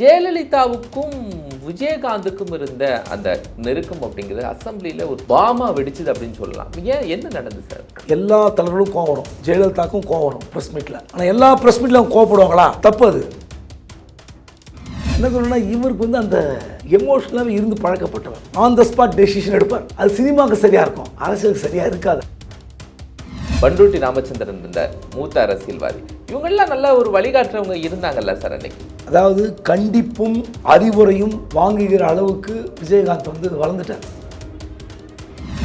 ஜெயலலிதாவுக்கும் விஜயகாந்துக்கும் இருந்த அந்த நெருக்கம் அப்படிங்கிறது அசம்பிளியில் ஒரு பாமா வெடிச்சது அப்படின்னு சொல்லலாம். ஏன் என்ன நடந்தது சார்? எல்லா தலைவர்களும் கோவம் வரும். ஜெயலலிதாக்கும் கோவம் வரும் ப்ரெஸ் மீட்டில் ஆனால் எல்லா ப்ரெஸ் மீட்லையும் கோவப்படுவாங்களா? தப்பு அது. என்ன சொல்லணும்னா இவருக்கு வந்து அந்த எமோஷனலாகவே இருந்து பழக்கப்பட்டவர். ஆன் த ஸ்பாட் டெசிஷன் எடுப்பார். அது சினிமாவுக்கு சரியாக இருக்கும். அரசியலுக்கு சரியாக இருக்காது. பண்ருட்டி ராமச்சந்திரன் இருந்தார் மூத்த அரசியல்வாதி. இவங்கெல்லாம் நல்ல ஒரு வழிகாட்டுறவங்க இருந்தாங்கல்ல சார் அன்னைக்கு? அதாவது கண்டிப்பும் அறிவுரையும் வாங்குகிற அளவுக்கு விஜயகாந்த் வந்து வளர்ந்துட்டார்.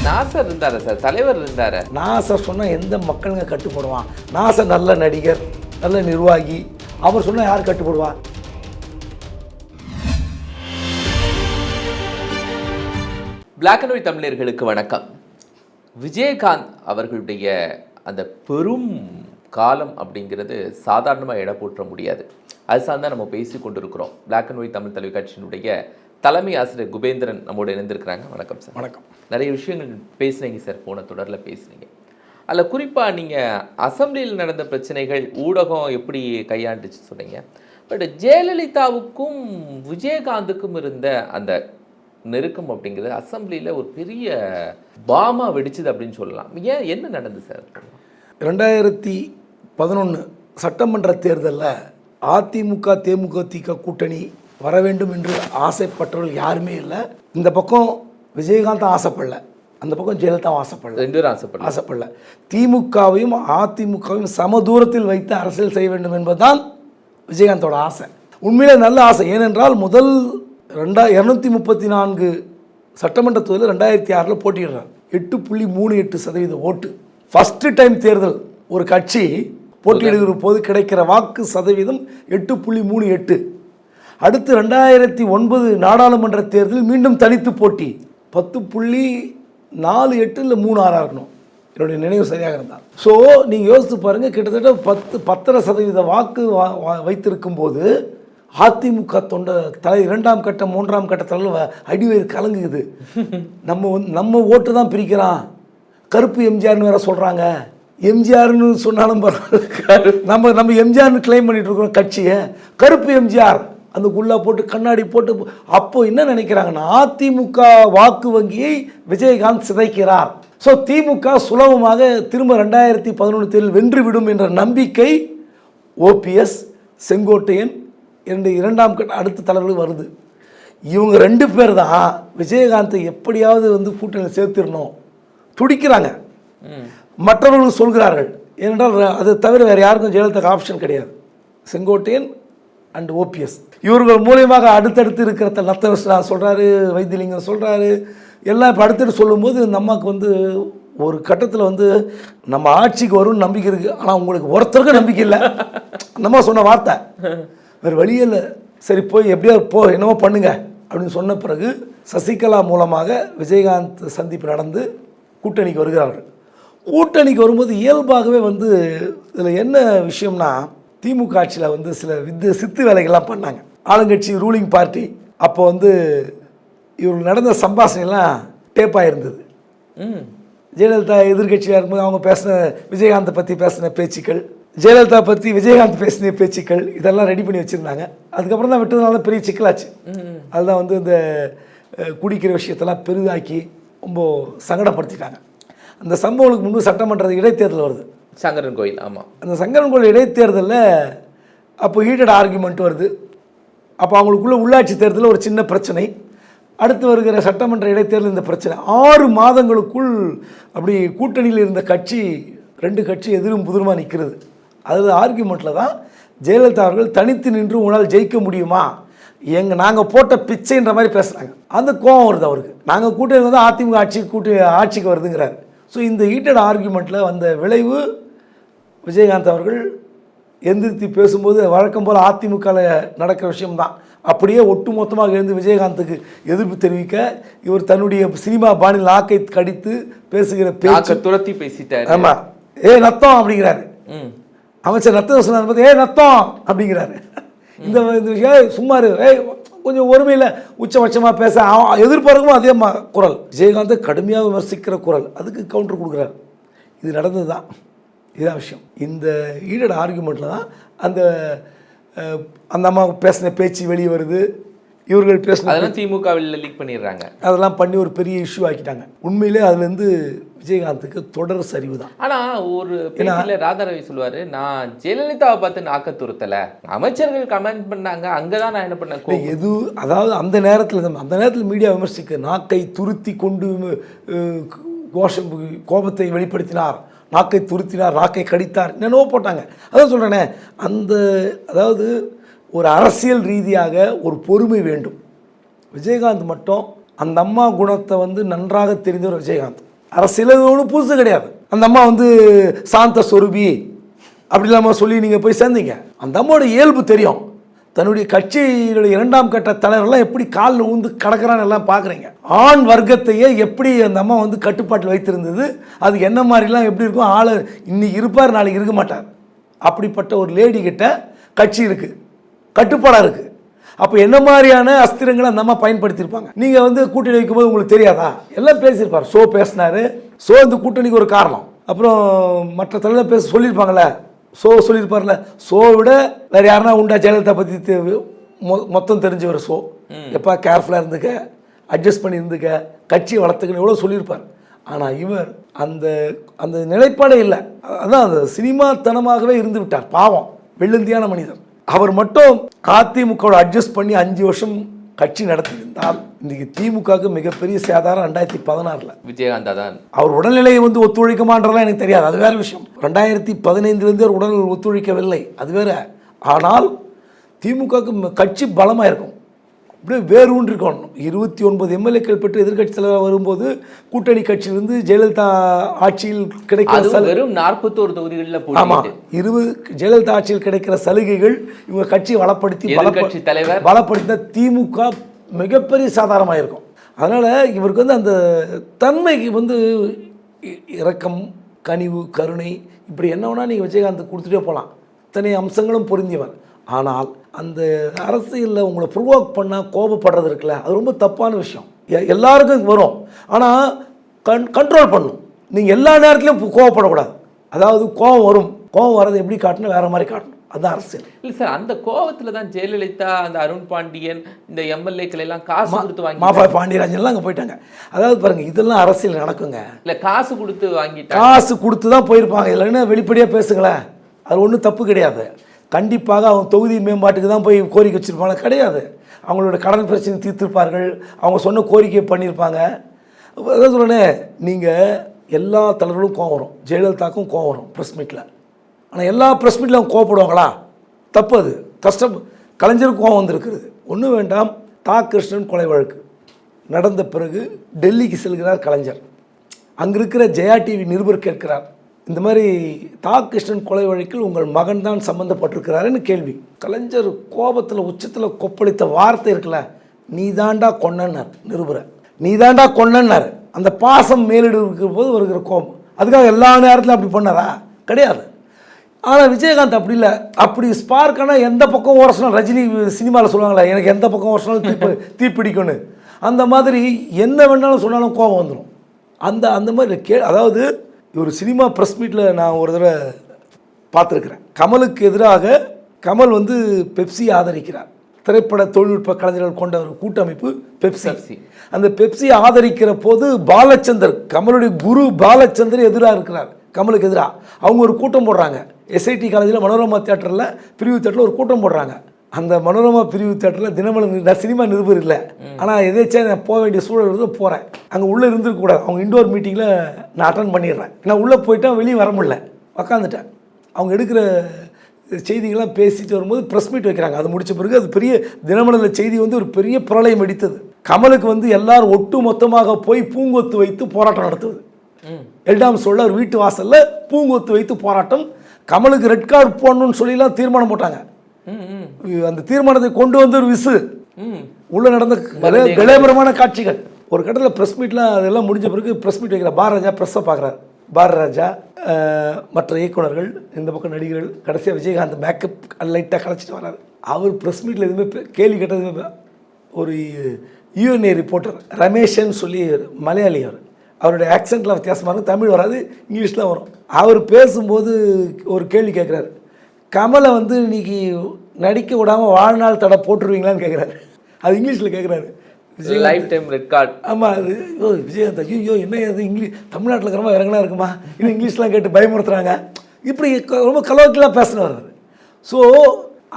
நாசர் இருந்தாரா சார்? தலைவர் இருந்தாரா? நாசர் சொன்னால் எந்த மக்களுங்க கட்டுப்படுவான்? நாசர் நல்ல நடிகர் நல்ல நிர்வாகி. அவர் சொன்னால் யார் கட்டுப்படுவா? பிளாக் அண்ட் ஒயிட் தமிழர்களுக்கு வணக்கம். விஜயகாந்த் அவர்களுடைய அந்த பெரும் காலம் அப்படிங்கிறது சாதாரணமாக எடை போற்ற முடியாது. அது சார்ந்தா நம்ம பேசி கொண்டிருக்கிறோம். பிளாக் அண்ட் ஒயிட் தமிழ் தொலைக்காட்சியினுடைய தலைமை ஆசிரியர் குபேந்திரன் நம்மோடு இணைந்திருக்கிறாங்க. வணக்கம் சார் வணக்கம். நிறைய விஷயங்கள் பேசுனீங்க சார் போன தொடரில் பேசுனீங்க. அதில் குறிப்பாக நீங்கள் அசெம்பிளியில் நடந்த பிரச்சனைகள் ஊடகம் எப்படி கையாண்டுச்சு சொன்னீங்க. பட் ஜெயலலிதாவுக்கும் விஜயகாந்துக்கும் இருந்த அந்த நெருக்கம் அப்படிங்கிறது அசெம்பிளியில் ஒரு பெரிய பாமா வெடிச்சது அப்படின்னு சொல்லலாம். ஏன் என்ன நடந்தது சார்? ரெண்டாயிரத்தி பதினொன்று சட்டமன்ற தேர்தலில் அதிமுக தேமுக திக கூட்டணி வர வேண்டும் என்று ஆசைப்பட்டவர்கள் யாருமே இல்லை. இந்த பக்கம் விஜயகாந்த் ஆசைப்படல. அந்த பக்கம் ஜெயலலிதா ஆசைப்படல. ரெண்டு பேரும் ஆசைப்படலாம் ஆசைப்படல. திமுகவையும் அதிமுகவையும் சம தூரத்தில் வைத்து அரசியல் செய்ய வேண்டும் என்பதுதான் விஜயகாந்தோட ஆசை. உண்மையிலே நல்ல ஆசை. ஏனென்றால் முதல் ரெண்டா இரநூத்தி முப்பத்தி நான்கு சட்டமன்ற தொகுதியில் ரெண்டாயிரத்தி ஆறில் போட்டியிடுறார் எட்டு புள்ளி மூணு எட்டு சதவீத ஓட்டு. ஃபஸ்ட்டு டைம் தேர்தல். ஒரு கட்சி போட்டியிடுகிற போது கிடைக்கிற வாக்கு சதவீதம் எட்டு புள்ளி மூணு எட்டு. அடுத்து ரெண்டாயிரத்தி ஒன்பது நாடாளுமன்ற தேர்தலில் மீண்டும் தனித்து போட்டி. பத்து புள்ளி நாலு எட்டு இல்லை மூணு ஆறாக இருக்கணும். என்னுடைய நினைவு சரியாக இருந்தால். ஸோ நீங்கள் யோசித்து பாருங்கள் கிட்டத்தட்ட பத்து பத்தரை சதவீத வாக்கு வா- வா- வைத்திருக்கும் போது அதிமுக தொண்ட தலை இரண்டாம் கட்ட மூன்றாம் கட்ட தலைவர் அடிவயிறு கலங்குது. நம்ம வந்து நம்ம ஓட்டு தான் பிரிக்கிறான். கருப்பு எம்ஜிஆர்னு வேற சொல்கிறாங்க எம்ஜிஆர்னு சொன்னாலும் பரவாயில்ல. நம்ம நம்ம எம்ஜிஆர்னு கிளைம் பண்ணிட்டு இருக்கிறோம் கட்சியை. கருப்பு எம்ஜிஆர் அந்த குல்லா போட்டு கண்ணாடி போட்டு அப்போ என்ன நினைக்கிறாங்கன்னா அதிமுக வாக்கு வங்கியை விஜயகாந்த் சிதைக்கிறார். ஸோ திமுக சுலபமாக திரும்ப ரெண்டாயிரத்தி பதினொன்று தேர்தல் வென்றுவிடும் என்ற நம்பிக்கை ஓபிஎஸ் செங்கோட்டையன் இரண்டு இரண்டாம் கட்ட அடுத்த தலைவர்கள் வருது. இவங்க ரெண்டு பேர் தான் விஜயகாந்தை எப்படியாவது வந்து கூட்டணியில் சேர்த்திடணும். துடிக்கிறாங்க. மற்றவர்கள் சொல்கிறார்கள். ஏனென்றால் அது தவிர வேறு யாருக்கும் ஜெயலலிதாக்கு ஆப்ஷன் கிடையாது. செங்கோட்டையன் அண்ட் ஓபிஎஸ் இவர்கள் மூலியமாக அடுத்தடுத்து இருக்கிற த- நத்த விஸ்வா சொல்கிறாரு வைத்தியலிங்கம் சொல்கிறாரு எல்லாம் இப்போ அடுத்தடுத்து சொல்லும்போது அம்மாவுக்கு வந்து ஒரு கட்டத்தில் வந்து நம்ம ஆட்சிக்கு வரும்னு நம்பிக்கை இருக்குது ஆனால் உங்களுக்கு ஒருத்தருக்கும் நம்பிக்கை இல்லை. அந்த அம்மா சொன்ன வார்த்தை. வேறு வழியே இல்லை. சரி போய் எப்படியோ போ என்னமோ பண்ணுங்க. அப்படின்னு சொன்ன பிறகு சசிகலா மூலமாக விஜயகாந்த் சந்திப்பு நடந்து கூட்டணிக்கு வருகிறார்கள். கூட்டணிக்கு வரும்போது இயல்பாகவே வந்து இதில் என்ன விஷயம்னா திமுக ஆட்சியில் வந்து சில வித்து சித்து வேலைகள்லாம் பண்ணாங்க. ஆளுங்கட்சி ரூலிங் பார்ட்டி அப்போ வந்து இவர்கள் நடந்த சம்பாஷணைலாம் டேப்பாக இருந்தது ஜெயலலிதா எதிர்கட்சியாக இருக்கும்போது அவங்க பேசின விஜயகாந்தை பற்றி பேசின பேச்சுக்கள் ஜெயலலிதா பற்றி விஜயகாந்த் பேசின பேச்சுக்கள் இதெல்லாம் ரெடி பண்ணி வச்சுருந்தாங்க. அதுக்கப்புறம் தான் விட்டதுனால தான் பெரிய சிக்கலாச்சு. அதுதான் வந்து இந்த குடிக்கிற விஷயத்தெல்லாம் பெரிதாக்கி ரொம்ப சங்கடப்படுத்திட்டாங்க. அந்த சம்பவங்களுக்கு முன்பு சட்டமன்ற இடைத்தேர்தல் வருது. சங்கரன் கோயில் ஆமாம் அந்த சங்கரன்கோவில் இடைத்தேர்தலில் அப்போ ஹீட்டட் ஆர்குமெண்ட் வருது. அப்போ அவங்களுக்குள்ள உள்ளாட்சி தேர்தலில் ஒரு சின்ன பிரச்சனை. அடுத்து வருகிற சட்டமன்ற இடைத்தேர்தல் இந்த பிரச்சனை. ஆறு மாதங்களுக்குள் அப்படி கூட்டணியில் இருந்த கட்சி ரெண்டு கட்சி எதிரும் புதிருமா நிற்கிறது அதில் ஆர்குமெண்ட்டில் தான் ஜெயலலிதா அவர்கள் தனித்து நின்று உங்களால் ஜெயிக்க முடியுமா? எங்க நாங்கள் போட்ட பிச்சைன்ற மாதிரி பேசுகிறாங்க அந்த கோவம் வருது அவருக்கு. நாங்கள் கூட்டணி வந்து அதிமுக ஆட்சி கூட்டி ஆட்சிக்கு வருதுங்கிறார். ஸோ இந்த ஹீட்டட் ஆர்குமெண்ட்டில் வந்த விளைவு விஜயகாந்த் அவர்கள் எந்திரித்து பேசும்போது வழக்கம் போல் அதிமுகவில் நடக்கிற விஷயம்தான். அப்படியே ஒட்டுமொத்தமாக எழுந்து விஜயகாந்துக்கு எதிர்ப்பு தெரிவிக்க இவர் தன்னுடைய சினிமா பாணியில் நாக்கை கடித்து பேசுகிற பேச்சு துரத்தி பேசிட்டாரு. ஆமாம் ஏ நத்தம் அப்படிங்கிறாரு. ம். அமைச்சர் நத்தம் சொன்னார் பார்த்து ஏ நத்தம் அப்படிங்கிறாரு. இந்த இந்த விஷயம் "ஏய், சும்மா ஏய் கொஞ்சம் ஒருமையில் உச்சபட்சமாக பேச. அவன் எதிர்பார்க்கும் அதே மா குரல். விஜயகாந்தை கடுமையாக விமர்சிக்கிற குரல். அதுக்கு கவுண்டர் கொடுக்குறாரு. இது நடந்தது தான் இதுதான் விஷயம். இந்த ஈடட் ஆர்குமெண்ட்டில் தான் அந்த அந்த அம்மா பேசின பேச்சு வெளியே வருது. இவர்கள் பேசின அதெல்லாம் திமுகவில் லீக் பண்ணிடுறாங்க. அதெல்லாம் பண்ணி ஒரு பெரிய இஷ்யூ ஆக்கிட்டாங்க. உண்மையிலே அதுலேருந்து விஜயகாந்துக்கு தொடர் சரிவு தான் ஆனா ஒரு பேட்டியில ராதாரவி சொல்லுவாரு நான் ஜெயலலிதாவை பார்த்து நாக்க துருத்தல. அமைச்சர்கள் கமெண்ட் பண்ணாங்க அங்கதான் நான் என்ன பண்ணேன்? கோ- எது அதாவது அந்த நேரத்தில் அந்த நேரத்தில் மீடியா விமர்சிக்க நாக்கை துருத்தி கொண்டு கோஷம் கோபத்தை வெளிப்படுத்தினார். நாக்கை துருத்தினார் நாக்கை கடித்தார். என்னென்னவோ போட்டாங்க. அதான் சொல்கிறேனே அந்த அதாவது ஒரு அரசியல் ரீதியாக ஒரு பொறுமை வேண்டும். விஜயகாந்த் மட்டும் அந்த அம்மா குணத்தை வந்து நன்றாக தெரிந்தவர் விஜயகாந்த். அரசியல் ஒன்றும் புதுசு கிடையாது. அந்த அம்மா வந்து சாந்த சொருபி அப்படி இல்லாமல் சொல்லி நீங்கள் போய் சேர்ந்தீங்க. அந்த அம்மாவோட இயல்பு தெரியும். தன்னுடைய கட்சியினுடைய இரண்டாம் கட்ட தலைவர்லாம் எப்படி காலில் ஊந்து கடக்கிறான்னு எல்லாம் பார்க்குறீங்க ஆண் வர்க்கத்தையே எப்படி அந்த அம்மா வந்து கட்டுப்பாட்டில் வைத்திருந்தது அது என்ன மாதிரிலாம் எப்படி இருக்கும் ஆள் இன்னைக்கு இருப்பார் நாளைக்கு இருக்க மாட்டார். அப்படிப்பட்ட ஒரு லேடி கிட்ட கட்சி இருக்குது கட்டுப்பாடாக இருக்குது அப்போ என்ன மாதிரியான அஸ்திரங்களை அந்த அம்மா பயன்படுத்தியிருப்பாங்க? நீங்கள் வந்து கூட்டணி வைக்கும்போது உங்களுக்கு தெரியாதா? எல்லாம் பேசியிருப்பார். சோ பேசினாரு. சோ இந்த கூட்டணிக்கு ஒரு காரணம். அப்புறம் மற்ற தலைவர் பேச சொல்லியிருப்பாங்கல்ல? சோ சொல்லியிருப்பார்ல சோ விட வேற யாருன்னா உண்டா ஜெயலலிதா பற்றி மொத்தம் தெரிஞ்சவர் சோ. எப்பா கேர்ஃபுல்லாக இருந்துக்க அட்ஜஸ்ட் பண்ணி இருந்துக்க கட்சியை வளர்த்துக்கணும் எவ்வளோ சொல்லியிருப்பார். ஆனால் இவர் அந்த அந்த நிலைப்பாடே இல்லை. அதான் அந்த சினிமாத்தனமாகவே இருந்து விட்டார். பாவம். வெள்ளந்தியான மனிதர். அவர் மட்டும் அதிமுகவோட அட்ஜஸ்ட் பண்ணி அஞ்சு வருஷம் கட்சி நடத்தியிருந்தால் இன்றைக்கி திமுகவுக்கு மிகப்பெரிய சேதாரம் ரெண்டாயிரத்தி பதினாறில். விஜயகாந்தா தான் அவர் உடல்நிலையை வந்து ஒத்துழைக்குமான்றலாம் எனக்கு தெரியாது. அது வேற விஷயம். ரெண்டாயிரத்தி பதினைந்துலேருந்து அவர் உடல் ஒத்துழைக்கவில்லை. அது வேற. ஆனால் திமுகவுக்கு கட்சி பலமாக இருக்கும் அப்படியே வேரூன்றி இருக்கணும். இருபத்தி ஒன்பது எம்எல்ஏக்கள் பெற்று எதிர்க்கட்சி தலைவர் வரும்போது கூட்டணி கட்சியிலிருந்து ஜெயலலிதா ஆட்சியில் கிடைக்கிற வெறும் நாற்பத்தோரு தொகுதிகளில் ஆமா. போட்டிட்டு இருபது ஜெயலலிதா ஆட்சியில் கிடைக்கிற சலுகைகள் இவங்க கட்சியை வளப்படுத்தி எதிர்க்கட்சி தலைவர். பலப்படுத்தின திமுக மிகப்பெரிய சாதாரணமாக இருக்கும். அதனால இவருக்கு வந்து அந்த தன்மைக்கு வந்து இரக்கம் கனிவு கருணை இப்படி என்ன வேணா நீங்கள் விஜயகாந்த் கொடுத்துட்டே போகலாம். இத்தனை அம்சங்களும் பொருந்தியவர். ஆனால் அந்த அரசியலில் உங்களை ப்ரொவோக் பண்ணால் கோபப்படுறது இருக்குல்ல அது ரொம்ப தப்பான விஷயம். எல்லாருக்கும் வரும். ஆனால் கண் கண்ட்ரோல் பண்ணும். நீங்கள் எல்லா நேரத்துலையும் கோவப்படக்கூடாது. அதாவது கோவம் வரும். கோவம் வரதை எப்படி காட்டணும்? வேற மாதிரி காட்டணும். அதுதான் அரசியல். இல்ல சார் அந்த கோவத்துல தான் ஜெயலலிதா அந்த அருண் பாண்டியன் இந்த எம்எல்ஏக்கள் எல்லாம் காசு கொடுத்து வாங்கி மாஃபா பாண்டியராஜன்லாம் அங்கே போயிட்டாங்க. அதாவது பாருங்க இதெல்லாம் அரசியல் நடக்குங்க. இல்ல காசு கொடுத்து வாங்கிட்டாங்க. காசு கொடுத்து தான் போயிருப்பாங்க. இதில் என்ன வெளிப்படையாக பேசுங்களேன். அது ஒன்றும் தப்பு கிடையாது. கண்டிப்பாக அவங்க தொகுதி மேம்பாட்டுக்கு தான் போய் கோரிக்கை வச்சுருப்பாங்க. கிடையாது. அவங்களோட கடன் பிரச்சனை தீர்த்திருப்பார்கள். அவங்க சொன்ன கோரிக்கையை பண்ணியிருப்பாங்க. அதான் சொல்கிறேனே நீங்கள் எல்லா தலைவர்களும் கோவம் வரும். ஜெயலலிதாக்கும் கோவம் வரும் ப்ரெஸ் மீட்டில் ஆனால் எல்லா ப்ரெஸ் மீட்டில் அவங்க கோவப்படுவாங்களா? தப்பு அது கஷ்டம் கலைஞருக்கு கோவம் வந்திருக்கிறது ஒன்றும் வேண்டாம். தா. கிருஷ்ணன் கொலை வழக்கு. நடந்த பிறகு டெல்லிக்கு செல்கிறார் கலைஞர். அங்கே இருக்கிற ஜெயா டிவி நிருபர் கேட்கிறார். இந்த மாதிரி தா கிருஷ்ணன் கொலை வழக்கில் உங்கள் மகன் தான் சம்மந்தப்பட்டிருக்கிறாருன்னு கேள்வி. கலைஞர் கோபத்தில் உச்சத்தில் கொப்பளித்த வார்த்தை இருக்குல்ல நீ தாண்டா கொன்னன்னார் நிருபரை நீ தாண்டா கொன்னன்னார். அந்த பாசம் மேலிடு இருக்கிற போது வருகிற கோபம். அதுக்காக எல்லா நேரத்திலும் அப்படி பண்ணாரா? கிடையாது. ஆனால் விஜயகாந்த் அப்படி இல்லை. அப்படி ஸ்பார்க்கானா எந்த பக்கம் ஓரசனம் ரஜினி சினிமாவில் சொல்லுவாங்களே எனக்கு எந்த பக்கம் ஓரசனாலும் தீ தீப்பிடிக்கும்னு. அந்த மாதிரி என்ன வேணாலும் சொன்னாலும் கோபம் வந்துடும் அந்த அந்த மாதிரி கே அதாவது ஒரு சினிமா ப்ரெஸ் மீட்டில் நான் ஒரு தடவை பார்த்துருக்குறேன். கமலுக்கு எதிராக கமல் வந்து பெப்சி ஆதரிக்கிறார். திரைப்பட தொழில்நுட்ப கலைஞர்கள் கொண்ட ஒரு கூட்டமைப்பு பெப்சி. அந்த பெப்சி ஆதரிக்கிற போது பாலச்சந்தர் கமலுடைய குரு பாலச்சந்தர் எதிராக இருக்கிறார். கமலுக்கு எதிராக அவங்க ஒரு கூட்டம் போடுறாங்க. எஸ்ஐடி காலேஜில் மனோரமா தியேட்டரில் பிரிவு தியேட்டரில் ஒரு கூட்டம் போடுறாங்க. அந்த மனோரமா பிரிவு தியேட்டரில் தினமலர் நான் சினிமா நிருபர் இல்லை. ஆனால் எதேச்சா நான் போக வேண்டிய சூழல் இருந்து போகிறேன் அங்கே உள்ளே இருந்திருக்கக்கூடாது அவங்க இண்டோர் மீட்டிங்கில் நான் அட்டன் பண்ணிடுறேன். நான் உள்ளே போயிட்டேன் வெளியே வர முடியல. உக்காந்துட்டேன். அவங்க எடுக்கிற செய்திகள்லாம் பேசிட்டு வரும்போது ப்ரெஸ் மீட் வைக்கிறாங்க. அது முடிச்ச பிறகு அது பெரிய தினமலரில் செய்தி வந்து ஒரு பெரிய பிரளயம் வெடித்தது கமலுக்கு வந்து எல்லாரும் ஒட்டு மொத்தமாக போய் பூங்கொத்து வைத்து போராட்டம் நடத்துவது. எல்டாம் சொல்ல அவர் வீட்டு வாசல்ல பூங்கொத்து வைத்து போராட்டம். கமலுக்கு ரெட் கார்டு போடணும்னு சொல்லிலாம் தீர்மானம் போட்டாங்க. அந்த தீர்மானத்தை கொண்டு வந்து ஒரு விசு. உள்ள நடந்த விலைமரமான காட்சிகள். ஒரு கட்டத்தில் ப்ரெஸ் மீட்லாம் அதெல்லாம் முடிஞ்ச பிறகு ப்ரெஸ் மீட் வைக்கிற பாரராஜா ப்ரெஸ்ஸை பார்க்குறாரு. பாரராஜா மற்ற இயக்குனர்கள் இந்த பக்கம் நடிகர்கள் கடைசியாக விஜயகாந்த் மேக்கப் லைட்டாக கலைச்சிட்டு வராரு அவர் ப்ரெஸ் மீட்டில் எதுவுமே கேள்வி கேட்டது ஒரு யூஎன்ஏ ரிப்போர்ட்டர் ரமேஷன் சொல்லி மலையாளி அவர். அவருடைய ஆக்சென்ட்லாம் வித்தியாசமாக இருக்கும் தமிழ் வராது இங்கிலீஷ்லாம் வரும். அவர் பேசும்போது ஒரு கேள்வி கேட்குறாரு. கமலை வந்து இன்னைக்கு நடிக்க விடாமல் வாழ்நாள் தடை போட்டுருவீங்களான்னு கேட்குறாரு அது இங்கிலீஷில் கேட்குறாரு லைஃப் டைம் ரெட் கார்டு ஆமாம் அது ஓ விஜயகாந்த் ஐயோ என்ன அது இங்கிலீஷ் தமிழ்நாட்டில் இருக்கிறவங்க இறங்கினா இருக்குமா? இன்னும் இங்கிலீஷ்லாம் கேட்டு பயமுறுத்துறாங்க. இப்படி ரொம்ப கலோக்கிலாக பேசினவர் அவர். ஸோ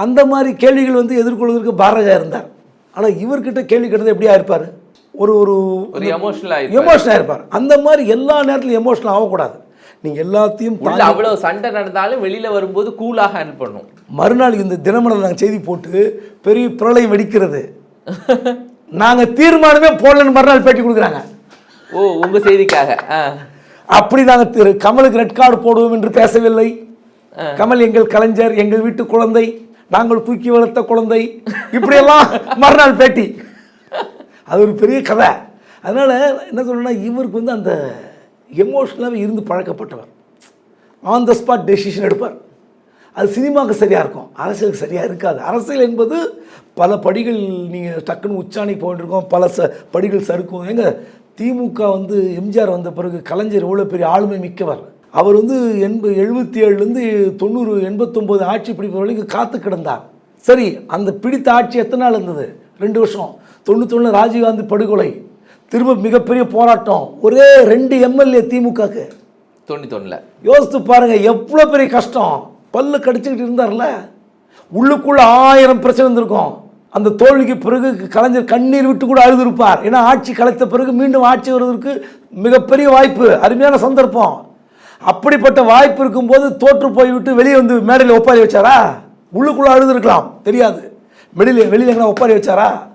அந்த மாதிரி கேள்விகள் வந்து எதிர்கொள்வதற்கு பாரதியா இருந்தார். ஆனால் இவர்கிட்ட கேள்வி கேட்டது எப்படியா இருப்பார்? ஒரு ஒரு ஒரு எமோஷனல் ஆயிடுச்சு எமோஷனாக இருப்பார். அந்த மாதிரி எல்லா நேரத்திலும் எமோஷனல் ஆகக்கூடாது. நீங்கள் எல்லாத்தையும் அவ்வளவு சண்டை நடந்தாலும் வெளியில வரும்போது கூலா ஹேண்டில் பண்ணும். மறுநாள் இந்த தினமலர் நாங்கள் செய்தி போட்டு பெரிய பிரளயம் வெடிக்கிறது. நாங்கள் தீர்மானமே போடலன்னு மறுநாள் பேட்டி கொடுக்குறாங்க. ஓ உங்க செய்திக்காக. அப்படி நாங்கள் திரு கமலுக்கு ரெட் கார்டு போடுவோம் என்று பேசவில்லை. கமல் எங்கள் கலைஞர் எங்கள் வீட்டு குழந்தை நாங்கள் தூக்கி வளர்த்த குழந்தை. இப்படியெல்லாம் மறுநாள் பேட்டி. அது ஒரு பெரிய கதை. அதனால் என்ன சொல்லணும்னா இவருக்கு வந்து அந்த எமோஷ்னலாகவே இருந்து பழக்கப்பட்டவர். ஆன் த ஸ்பாட் டெசிஷன் எடுப்பார். அது சினிமாவுக்கு சரியாக இருக்கும். அரசியலுக்கு சரியாக இருக்காது. அரசியல் என்பது பல படிகள் நீங்கள் டக்குன்னு உச்சாணி போயிட்டுருக்கோம். பல ச படிகள் சறுக்கும். எங்க திமுக வந்து எம்ஜிஆர் வந்த பிறகு கலைஞர் எவ்வளோ பெரிய ஆளுமை மிக்கவர். அவர் வந்து எண்பது எழுபத்தி ஏழுலேருந்து தொண்ணூறு எண்பத்தொம்போது ஆட்சி பிடிப்பது வரைக்கும் காத்து கிடந்தார். சரி அந்த பிடித்த ஆட்சி எத்தனை நாள் இருந்தது? ரெண்டு வருஷம். தொண்ணூத்தொன்று ராஜீவ்காந்தி படுகொலை. திரும்ப மிகப்பெரிய போராட்டம். ஒரே ரெண்டு எம்எல்ஏ திமுகக்கு. தொண்ணூத்தொன்னுல. யோசித்து பாருங்க எவ்வளோ பெரிய கஷ்டம். பல்லு கடிச்சுக்கிட்டு இருந்தார்ல. உள்ளுக்குள்ள ஆயிரம் பிரச்சனை இருந்திருக்கும். அந்த தோல்விக்கு பிறகு கலைஞர் கண்ணீர் விட்டு கூட அழுதுருப்பார். ஏன்னா ஆட்சி கலைத்த பிறகு மீண்டும் ஆட்சி வருவதற்கு மிகப்பெரிய வாய்ப்பு அருமையான சந்தர்ப்பம். அப்படிப்பட்ட வாய்ப்பு இருக்கும்போது தோற்று போய்விட்டு வெளியே வந்து மேடையில் ஒப்பாரி வச்சாரா? உள்ளுக்குள்ள அழுதுருக்கலாம் தெரியாது. வெளியில் வெளியில் எங்கன்னா ஒப்பாரி வச்சாரா?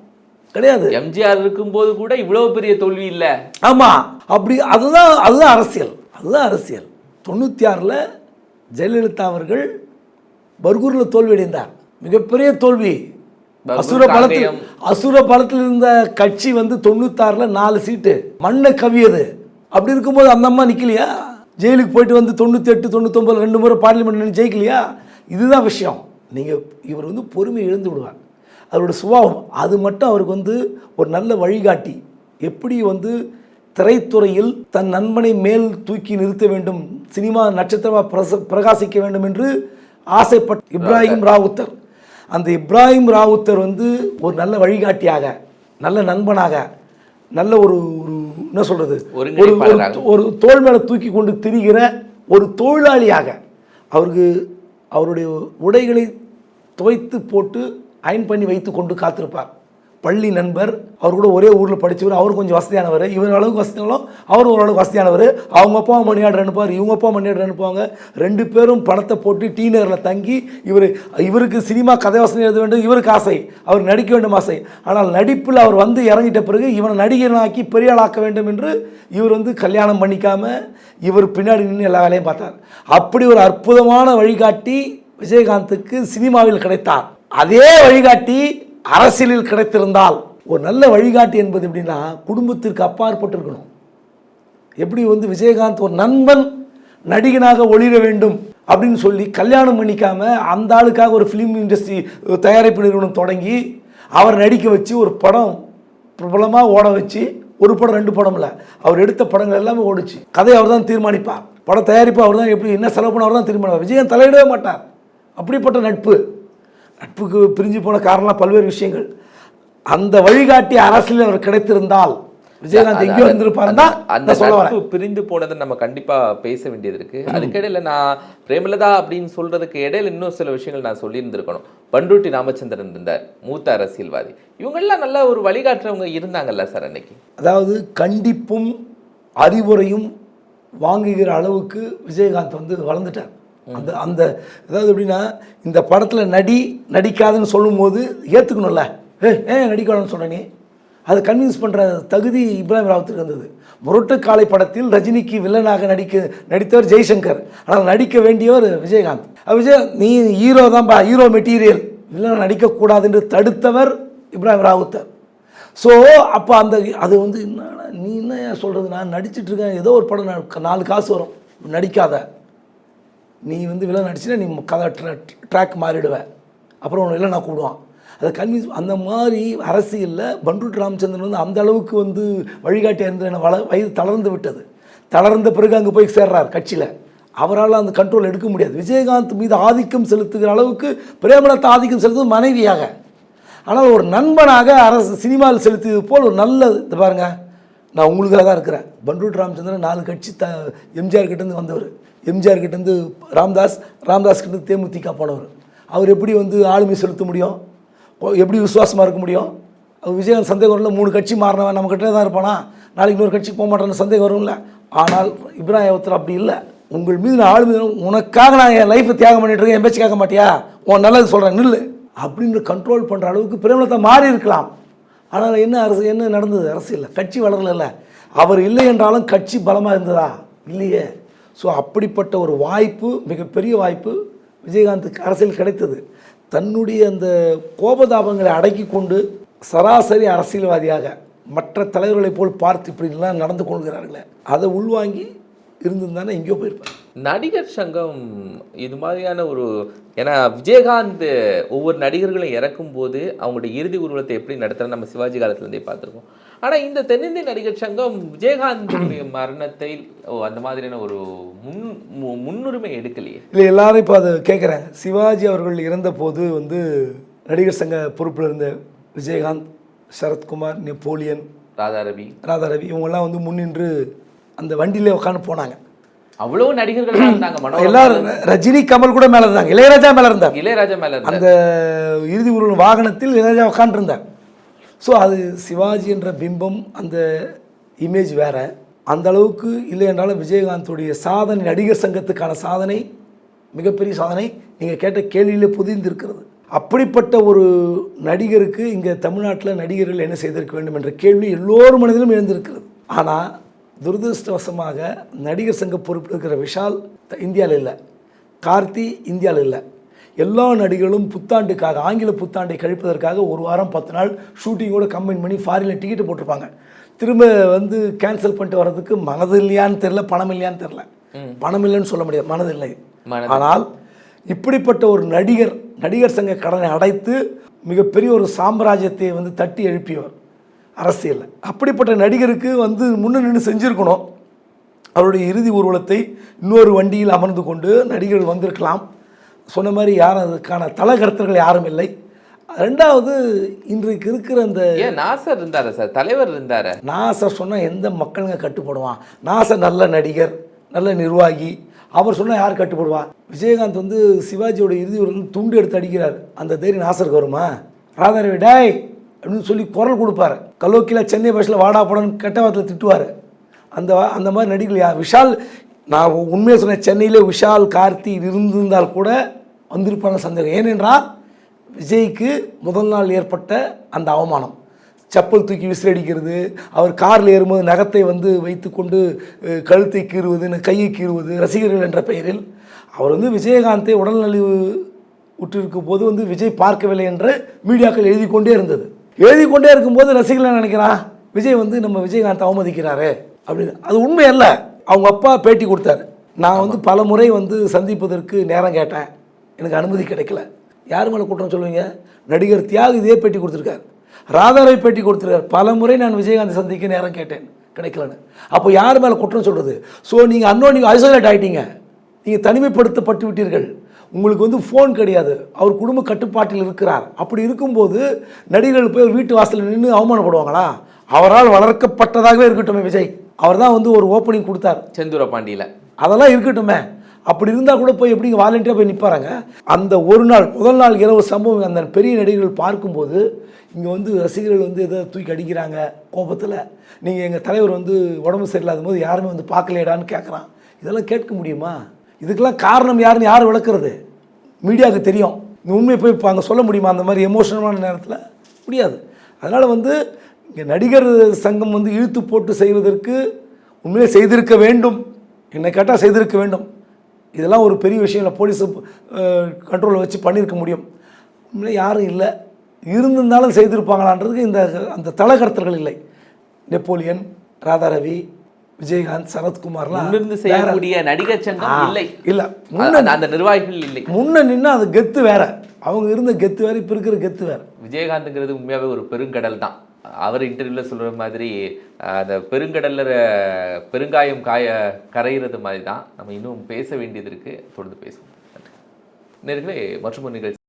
கிடையாது. எம்ஜிஆர் இருக்கும்போது கூட இவ்வளவு பெரிய தோல்வி இல்ல. ஆமாம் அப்படி அதுதான் அதுதான் அரசியல். அதுதான் அரசியல். தொண்ணூற்றி ஆறில் ஜெயலலிதா அவர்கள் பர்கூரில் தோல்வியடைந்தார். மிகப்பெரிய தோல்வி. அசுர பலத்தில். அசுர பலத்தில் இருந்த கட்சி வந்து தொண்ணூத்தாறில் நாலு சீட்டு. மண்ணை கவியது. அப்படி இருக்கும்போது அந்த அம்மா நிற்கலையா ஜெயிலுக்கு போயிட்டு வந்து தொண்ணூற்றி எட்டு தொண்ணூத்தொம்பது ரெண்டு முறை பார்லிமெண்ட் ஜெயிக்கலையா? இதுதான் விஷயம். நீங்கள் இவர் வந்து பொறுமை இழந்து விடுவார். அவரோட சுபாவம் அது மட்டும் அவருக்கு வந்து ஒரு நல்ல வழிகாட்டி. எப்படி வந்து திரைத்துறையில் தன் நண்பனை மேல் தூக்கி நிறுத்த வேண்டும் சினிமா நட்சத்திரமாக பிரச பிரகாசிக்க வேண்டும் என்று ஆசைப்பட்ட இப்ராஹிம் ராவுத்தர். அந்த இப்ராஹிம் ராவுத்தர் வந்து ஒரு நல்ல வழிகாட்டியாக நல்ல நண்பனாக நல்ல ஒரு ஒரு என்ன சொல்றது? ஒரு ஒரு தோள் மேலே தூக்கி கொண்டு திரிகிற ஒரு தொழிலாளியாக அவருக்கு அவருடைய உடைகளை துவைத்து போட்டு அயன் பண்ணி வைத்து கொண்டு காத்திருப்பார். பள்ளி நண்பர் அவர் கூட ஒரே ஊரில் படித்தவர் அவர் கொஞ்சம் வசதியானவர். இவர் அளவுக்கு வசதினாலும் அவர் ஓரளவுக்கு வசதியானவர். அவங்க அப்பா மணி ஆர்டர் அனுப்புவார் இவங்க அப்பா மணி ஆர்டர் அனுப்புவாங்க. ரெண்டு பேரும் பணத்தை போட்டு டீ நகரில் தங்கி இவர் இவருக்கு சினிமா கதை வசனம் எழுத வேண்டும் இவருக்கு ஆசை. அவர் நடிக்க வேண்டும் ஆசை. ஆனால் நடிப்பில் அவர் வந்து இறங்கிட்ட பிறகு இவனை நடிகனாக்கி பெரிய ஆளாக்க வேண்டும் என்று இவர் வந்து கல்யாணம் பண்ணிக்காமல் இவர் பின்னாடி நின்று எல்லா வேலையும் பார்த்தார். அப்படி ஒரு அற்புதமான வழிகாட்டி விஜயகாந்துக்கு சினிமாவில் கிடைத்தார். அதே வழிகாட்டி அரசியலில் கிடைத்திருந்தால் ஒரு நல்ல வழிகாட்டி என்பது எப்படின்னா குடும்பத்திற்கு அப்பாற்பட்டு இருக்கணும் எப்படி வந்து விஜயகாந்த் ஒரு நண்பன் நடிகனாக ஒளிர வேண்டும் அப்படின்னு சொல்லி கல்யாணம் பண்ணிக்காம அந்த ஆளுக்காக ஒரு ஃபிலிம் இண்டஸ்ட்ரி தயாரிப்பு நிறுவனம் தொடங்கி அவர் நடிக்க வச்சு ஒரு படம் பிரபலமாக ஓட வச்சு ஒரு படம் ரெண்டு படம் இல்லை அவர் எடுத்த படங்கள் எல்லாமே ஓடுச்சு. கதையை அவர் தான் தீர்மானிப்பார். படம் தயாரிப்பு அவர் தான் எப்படி என்ன செலவு பண்ண அவர் தான் தீர்மானிப்பார். விஜயன் தலையிடவே மாட்டார். அப்படிப்பட்ட நட்பு. நட்புக்கு பிரிஞ்சு போன காரணம் பல்வேறு விஷயங்கள். அந்த வழிகாட்டி அரசியல் அவர் கிடைத்திருந்தால் விஜயகாந்த் எங்கேயோ இருந்திருப்பாருன்னா அந்த நட்பு பிரிந்து போனதை நம்ம கண்டிப்பா பேச வேண்டியது இருக்கு. அதுக்கிடையில நான் பிரேமலதா அப்படின்னு சொல்றதுக்கு இடையில இன்னும் சில விஷயங்கள் நான் சொல்லியிருந்திருக்கணும். பண்ருட்டி ராமச்சந்திரன் இருந்தார் மூத்த அரசியல்வாதி. இவங்கெல்லாம் நல்ல ஒரு வழிகாட்டுறவங்க இருந்தாங்கல்ல சார் அன்னைக்கு? அதாவது கண்டிப்பும் அறிவுரையும் வாங்குகிற அளவுக்கு விஜயகாந்த் வந்து வளர்ந்துட்டார். அந்த அந்த அதாவது எப்படின்னா இந்த படத்தில் நடி நடிக்காதுன்னு சொல்லும்போது ஏற்றுக்கணும்ல ஏ ஏன் நடிக்கணும்னு சொல்ற நீ? அதை கன்வின்ஸ் பண்ணுற தகுதி இப்ராஹிம் ராவத்துக்கு இருந்தது முரட்டுக்காலை படத்தில் ரஜினிக்கு வில்லனாக நடிக்க நடித்தவர் ஜெய்சங்கர். ஆனால் நடிக்க வேண்டியவர் விஜயகாந்த். விஜய் நீ ஹீரோ தான்ப்பா ஹீரோ மெட்டீரியல் வில்லன் நடிக்கக்கூடாது என்று தடுத்தவர் இப்ராஹிம் ராவுத்தர் ஸோ அப்போ அந்த அது வந்து என்னன்னா நீ என்ன சொல்கிறது நான் நடிச்சிட்ருக்கேன் ஏதோ ஒரு படம் நாலு காசு வரும். நடிக்காத. நீ வந்து வில்லன் நடிச்சுன்னா நீ கதை ட்ராக் மாறிடுவ. அப்புறம் உன்னை இல்லை நான் கூடுவான். அதை கன்வின்ஸ் அந்த மாதிரி அரசியலில் பண்ருட் ராமச்சந்திரன் வந்து அந்த அளவுக்கு வந்து வழிகாட்டியாக இருந்த வள வயது தளர்ந்து விட்டது. தளர்ந்த பிறகு அங்கே போய் சேர்றார் கட்சியில். அவரால் அந்த கண்ட்ரோல் எடுக்க முடியாது. விஜயகாந்த் மீது ஆதிக்கம் செலுத்துகிற அளவுக்கு பிரேமலதா ஆதிக்கம் செலுத்துவது மனைவியாக. ஆனால் ஒரு நண்பனாக அரசு சினிமாவில் செலுத்தியது போல் ஒரு நல்ல இது பாருங்க நான் உங்களுக்காக தான் இருக்கிறேன். பண்ருட் ராமச்சந்திரன் நாலு கட்சி த எம்ஜிஆர் கிட்டேருந்து வந்தவர். எம்ஜிஆர் கிட்டேருந்து ராம்தாஸ் ராம்தாஸ் கிட்டேருந்து தேமுதிக போனவர். அவர் எப்படி வந்து ஆளுமை செலுத்த முடியும்? எப்படி விசுவாசமாக இருக்க முடியும்? அவர் விஜயகாந்த் சந்தேகம் இல்லை மூணு கட்சி மாறினவன் நம்ம கிட்டே தான் இருப்பானா? நாளைக்கு இன்னொரு கட்சிக்கு போக மாட்டேன்னு சந்தேகம் வரும்ல? ஆனால் இப்ராஹிம் அவத்தர் அப்படி இல்லை. உங்கள் மீது நான் ஆளுமை உனக்காக நான் என் லைஃப்பை தியாகம் பண்ணிட்டு இருக்கேன் என் பேச்சு கேட்க மாட்டியா? உன் நல்லது சொல்கிறேன் நில்லு. அப்படின்னு கண்ட்ரோல் பண்ணுற அளவுக்கு பிரேமலதா மாறி இருக்கலாம். ஆனால் என்ன அரசு என்ன நடந்தது? அரசியலில் கட்சி வளரல அவர் இல்லை என்றாலும் கட்சி பலமாக இருந்ததா? இல்லையே. ஸோ அப்படிப்பட்ட ஒரு வாய்ப்பு மிகப்பெரிய வாய்ப்பு விஜயகாந்துக்கு அரசியல் கிடைத்தது. தன்னுடைய அந்த கோபதாபங்களை அடக்கி கொண்டு சராசரி அரசியல்வாதியாக மற்ற தலைவர்களைப் போல் பார்த்து இப்படிலாம் நடந்து கொள்கிறார்களே அதை உள்வாங்கி இருந்திருந்தானே எங்கேயோ போயிருப்பேன் நடிகர் சங்கம் இது மாதிரியான ஒரு ஏன்னா விஜயகாந்த் ஒவ்வொரு நடிகர்களும் இறக்கும் போது அவங்களுடைய இறுதி ஊர்வலத்தை எப்படி நடத்துறது நம்ம சிவாஜி காலத்துலேருந்தே பார்த்துருக்கோம் ஆனால் இந்த தென்னிந்திய நடிகர் சங்கம் விஜயகாந்துடைய மரணத்தை அந்த மாதிரியான ஒரு முன் முன்னுரிமை எடுக்கலையே. இல்லை எல்லாரும் இப்போ அதை கேட்குறாங்க. சிவாஜி அவர்கள் இறந்தபோது வந்து நடிகர் சங்க பொறுப்பில் இருந்த விஜயகாந்த் சரத்குமார் நெப்போலியன் ராதாரவி. ராதாரவி இவங்கெல்லாம் வந்து முன்னின்று அந்த வண்டியிலே உட்காந்து போனாங்க. அவ்வளவு நடிகர்கள் இருந்தாங்க எல்லாரும் ரஜினி கமல் கூட மேலே இருந்தாங்க. இளையராஜா மேலே இருந்தார் இளையராஜா மேல அந்த இறுதி ஊர்வலம் வாகனத்தில் இளையராஜா உட்காந்துருந்தார் ஸோ அது சிவாஜி என்ற பிம்பம் அந்த இமேஜ் வேறு. அந்த அளவுக்கு இல்லை என்றாலும் விஜயகாந்தோடைய சாதனை நடிகர் சங்கத்துக்கான சாதனை மிகப்பெரிய சாதனை நீங்கள் கேட்ட கேள்வியிலே புதிந்திருக்கிறது. அப்படிப்பட்ட ஒரு நடிகருக்கு இங்கே தமிழ்நாட்டில் நடிகர்கள் என்ன செய்திருக்க வேண்டும் என்ற கேள்வி எல்லோரும் மனதிலும் எழுந்திருக்கிறது. ஆனால் துரதிருஷ்டவசமாக நடிகர் சங்க பொறுப்பில் இருக்கிற விஷால் இந்தியாவில் இல்லை. கார்த்தி இந்தியாவில் இல்லை. எல்லா நடிகர்களும் புத்தாண்டுக்காக ஆங்கில புத்தாண்டை கழிப்பதற்காக ஒரு வாரம் பத்து நாள் ஷூட்டிங்கோட கம்பைன் பண்ணி ஃபாரினில் டிக்கெட் போட்டிருப்பாங்க. திரும்ப வந்து கேன்சல் பண்ணிட்டு வர்றதுக்கு மனது இல்லையான்னு தெரில பணம் இல்லையான்னு தெரில பணம் இல்லைன்னு சொல்ல முடியாது மனது இல்லை. ஆனால் இப்படிப்பட்ட ஒரு நடிகர் நடிகர் சங்க கடனை அடைத்து மிகப்பெரிய ஒரு சாம்ராஜ்யத்தை வந்து தட்டி எழுப்பியவர் அரசியலில். அப்படிப்பட்ட நடிகருக்கு வந்து முன்ன நின்று செஞ்சுருக்கணும். அவருடைய இறுதி ஊர்வலத்தை இன்னொரு வண்டியில் அமர்ந்து கொண்டு நடிகர்கள் வந்திருக்கலாம். சொன்ன மாதிரி யாரும் அதுக்கான தலகர்த்தர்கள் யாரும் இல்லை. ரெண்டாவது இன்றைக்கு இருக்கிற அந்த ஏன் நாசர் இருந்தாரா சார்? தலைவர் இருந்தாரா? நாசர் சொன்னால் எந்த மக்களுங்க கட்டுப்படுவான்? நாசர் நல்ல நடிகர் நல்ல நிர்வாகி. அவர் சொன்னால் யார் கட்டுப்படுவா? விஜயகாந்த் வந்து சிவாஜியோட இறுதி ஒரு துண்டு எடுத்து அடிக்கிறார். அந்த தைரியம் நாசருக்கு வருமா? ராதாரவி டேய்! அப்படின்னு சொல்லி குரல் கொடுப்பாரு. கல்லோக்கியில் சென்னை பஸ்ஸில் வாடா போடன்னு கெட்ட வார்த்தையில் திட்டுவார். அந்த அந்த மாதிரி நடிகர்கள் யார்? விஷால் நான் உண்மையை சொன்னேன் சென்னையிலே விஷால் கார்த்தி இருந்திருந்தால் கூட வந்திருப்பான சந்தேகம். ஏனென்றால் விஜய்க்கு முதல் நாள் ஏற்பட்ட அந்த அவமானம். செப்பல் தூக்கி விசிறடிக்கிறது அவர் காரில் ஏறும்போது நகத்தை வந்து வைத்துக்கொண்டு கழுத்தை கீறுவது கையை கீறுவது ரசிகர்கள் என்ற பெயரில் அவர் வந்து விஜயகாந்தை உடல்நலிவு உற்றிருக்கும் போது வந்து விஜய் பார்க்கவில்லை என்று மீடியாக்கள் எழுதி கொண்டே இருந்தது. எழுதி கொண்டே இருக்கும்போது ரசிகர்கள் என்ன நினைக்கிறான் விஜய் வந்து நம்ம விஜயகாந்த் அவமதிக்கிறாரு அப்படின்னு. அது உண்மை அல்ல. அவங்க அப்பா பேட்டி கொடுத்தாரு. நான் வந்து பல முறை வந்து சந்திப்பதற்கு நேரம் கேட்டேன். எனக்கு அனுமதி கிடைக்கல. யார் மேலே குற்றம் சொல்லுவீங்க? நடிகர் தியாகு இதே பேட்டி கொடுத்துருக்காரு. ராதாரை பேட்டி கொடுத்துருக்காரு. பல முறை நான் விஜயகாந்த் சந்திக்க நேரம் கேட்டேன். கிடைக்கலன்னு. அப்போ யார் மேலே குற்றம் சொல்கிறது ஸோ நீங்கள் அன்னோன் நீங்கள் ஐசோலேட் ஆகிட்டீங்க நீங்கள் தனிமைப்படுத்தப்பட்டு விட்டீர்கள். உங்களுக்கு வந்து ஃபோன் கிடையாது. அவர் குடும்ப கட்டுப்பாட்டில் இருக்கிறார். அப்படி இருக்கும்போது நடிகர்கள் போய் ஒரு வீட்டு வாசலில் நின்று அவமானப்படுவாங்களா? அவரால் வளர்க்கப்பட்டதாகவே இருக்கட்டுமே விஜய். அவர் தான் வந்து ஒரு ஓப்பனிங் கொடுத்தார். செந்தூர பாண்டியில அதெல்லாம் இருக்கட்டுமே. அப்படி இருந்தால் கூட போய் எப்படி வாலண்டியாக போய் நிற்பாராங்க அந்த ஒரு நாள் முதல் நாள் இரவு சம்பவம் அந்த பெரிய நடிகர்கள் பார்க்கும்போது இங்கே வந்து ரசிகர்கள் வந்து எதை தூக்கி அடிக்கிறாங்க கோபத்தில். நீங்கள் எங்கள் தலைவர் வந்து உடம்பு சரியில்லாத போது யாருமே வந்து பார்க்கலையடான்னு கேட்குறான் இதெல்லாம் கேட்க முடியுமா? இதுக்கெல்லாம் காரணம் யாருன்னு யார் விளக்குறது? மீடியாவுக்கு தெரியும். இந்த உண்மையை போய் இப்போ அங்கே சொல்ல முடியுமா? அந்த மாதிரி எமோஷனலான நேரத்தில்? முடியாது. அதனால் வந்து இங்கே நடிகர் சங்கம் வந்து இழுத்து போட்டு செய்வதற்கு உண்மையிலே செய்திருக்க வேண்டும். என்னை கேட்டால் செய்திருக்க வேண்டும். இதெல்லாம் ஒரு பெரிய விஷயம் இல்லை. போலீஸ் கண்ட்ரோலில் வச்சு பண்ணியிருக்க முடியும். யாரும் இல்லை. இருந்திருந்தாலும் செய்திருப்பாங்களான்றதுக்கு இந்த அந்த தலகர்த்தர்கள் இல்லை. நெப்போலியன் ராதாரவி விஜயகாந்த் சரத்குமார்லாம் முன்னிருந்து செய்யக்கூடிய நடிகர் சங்கம் இல்லை. இல்லை. அந்த- அந்த நிர்வாகிகள் இல்லை. முன்ன நின்னா அது கெத்து வேற. அவங்க இருந்த கெத்து வேற இப்போ இருக்கிற கெத்து வேற. விஜயகாந்த்ங்கிறது உண்மையாவே ஒரு பெருங்கடல் தான். அவர் இன்டர்வியூவில் சொல்கிற மாதிரி அந்த பெருங்கடலில் பெருங்காயம் காய கரைகிறது மாதிரி தான் நம்ம இன்னும் பேச வேண்டியது இருக்குது தொடர்ந்து பேசுவோம். நன்றி. நேர்களே மற்றும் நிகழ்ச்சி